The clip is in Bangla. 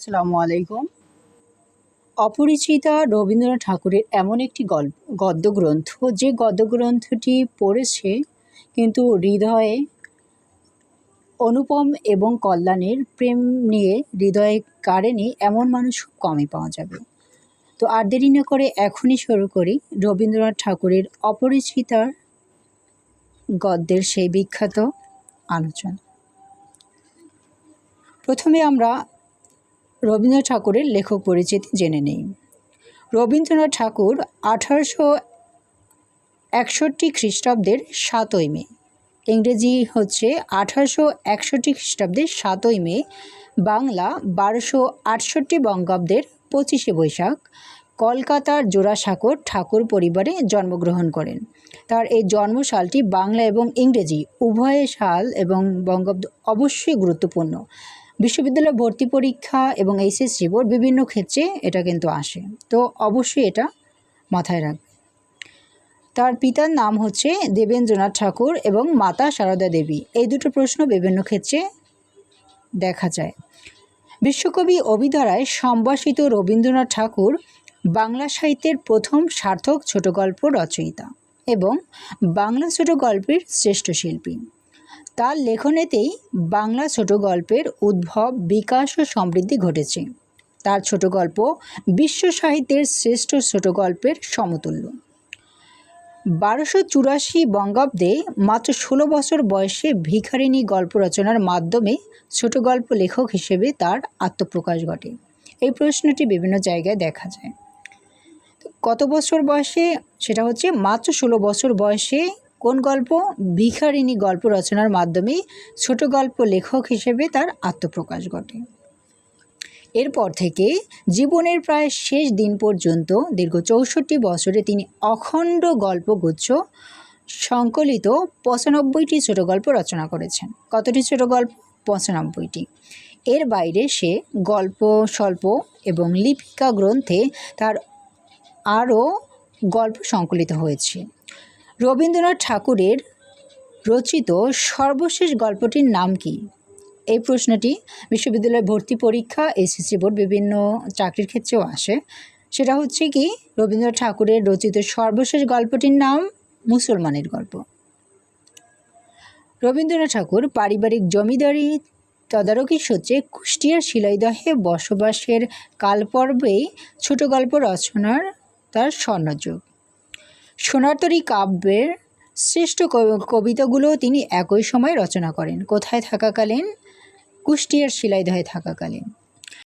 আসসালামু আলাইকুম। অপরিচিতা রবীন্দ্রনাথ ঠাকুরের এমন একটি গল্প, গদ্যগ্রন্থ, যে গদ্যগ্রন্থটি পড়েছে কিন্তু হৃদয়ে অনুপম এবং কল্যাণের প্রেম নিয়ে হৃদয়ে কাড়েনি, এমন মানুষ কমই পাওয়া যাবে। তো আর দেরি না করে এখনই শুরু করি রবীন্দ্রনাথ ঠাকুরের অপরিচিতার গদ্যের সেই বিখ্যাত আলোচনা। প্রথমে আমরা রবীন্দ্রনাথ ঠাকুরের লেখক পরিচিতি জেনে নেই। রবীন্দ্রনাথ ঠাকুর আঠারোশো একষট্টি খ্রিস্টাব্দের সাতই মে, ইংরেজি হচ্ছে আঠারোশো একষট্টি খ্রিস্টাব্দের সাতই মে, বাংলা বারোশো আটষট্টি বঙ্গাব্দের পঁচিশে বৈশাখ, কলকাতার জোড়াসাঁকোর ঠাকুর পরিবারে জন্মগ্রহণ করেন। তার এই জন্মসালটি বাংলা এবং ইংরেজি উভয় সাল এবং বঙ্গাব্দ অবশ্যই গুরুত্বপূর্ণ। বিশ্ববিদ্যালয় ভর্তি পরীক্ষা এবং এইচএসসি বোর্ড বিভিন্ন ক্ষেত্রে এটা কিন্তু আসে। তো অবশ্যই এটা মাথায় রাখবে তার পিতার নাম হচ্ছে দেবেন্দ্রনাথ ঠাকুর এবং মাতা সারদা দেবী। এই দুটো প্রশ্ন বিভিন্ন ক্ষেত্রে দেখা যায়। বিশ্বকবি অভিধারায় সম্ভাষিত রবীন্দ্রনাথ ঠাকুর বাংলা সাহিত্যের প্রথম সার্থক ছোট গল্প রচয়িতা এবং বাংলা ছোট গল্পের শ্রেষ্ঠ শিল্পী। তার লেখনেতেই বাংলা ছোট গল্পের উদ্ভব, বিকাশ ও সমৃদ্ধি ঘটেছে। তার ছোট গল্প বিশ্ব সাহিত্যের শ্রেষ্ঠ ছোট গল্পের সমতুল্য। বারোশো চুরাশি বঙ্গাব্দে মাত্র ষোলো বছর বয়সে ভিখারিণী গল্প রচনার মাধ্যমে ছোট গল্প লেখক হিসেবে তার আত্মপ্রকাশ ঘটে। এই প্রশ্নটি বিভিন্ন জায়গায় দেখা যায়। কত বছর বয়সে? সেটা হচ্ছে মাত্র ষোলো বছর বয়সে কোন গল্প? ভিখারিণী গল্প রচনার মাধ্যমে ছোট গল্প লেখক হিসেবে তার আত্মপ্রকাশ ঘটে। এরপর থেকে জীবনের প্রায় শেষ দিন পর্যন্ত দীর্ঘ চৌষট্টি বছরে তিনি অখণ্ড গল্পগুচ্ছ সংকলিত পঁচানব্বইটি ছোট গল্প রচনা করেছেন। কতটি ছোট গল্প? পঁচানব্বইটি। এর বাইরে সে গল্প, স্বল্প এবং লিপিকা গ্রন্থে তার আরও গল্প সংকলিত হয়েছে। রবীন্দ্রনাথ ঠাকুরের রচিত সর্বশেষ গল্পটির নাম কি? এই প্রশ্নটি বিশ্ববিদ্যালয় ভর্তি পরীক্ষা, এসএসসি বোর্ড বিভিন্ন চাকরির ক্ষেত্রেও আসে। সেটা হচ্ছে কি, রবীন্দ্রনাথ ঠাকুরের রচিত সর্বশেষ গল্পটির নাম মুসলমানের গল্প। রবীন্দ্রনাথ ঠাকুর পারিবারিক জমিদারি তদারকি সূত্রে কুষ্টিয়ার শিলাইদহে বসবাসের কালপর্বেই ছোট গল্প রচনার তার স্বর্ণযুগ। সোনারতরী কাব্যের শ্রেষ্ঠ কবিতাগুলো তিনি একই সময় রচনা করেন। কোথায় থাকাকালীন? কুষ্টিয়ার শিলাইদহে থাকাকালীন।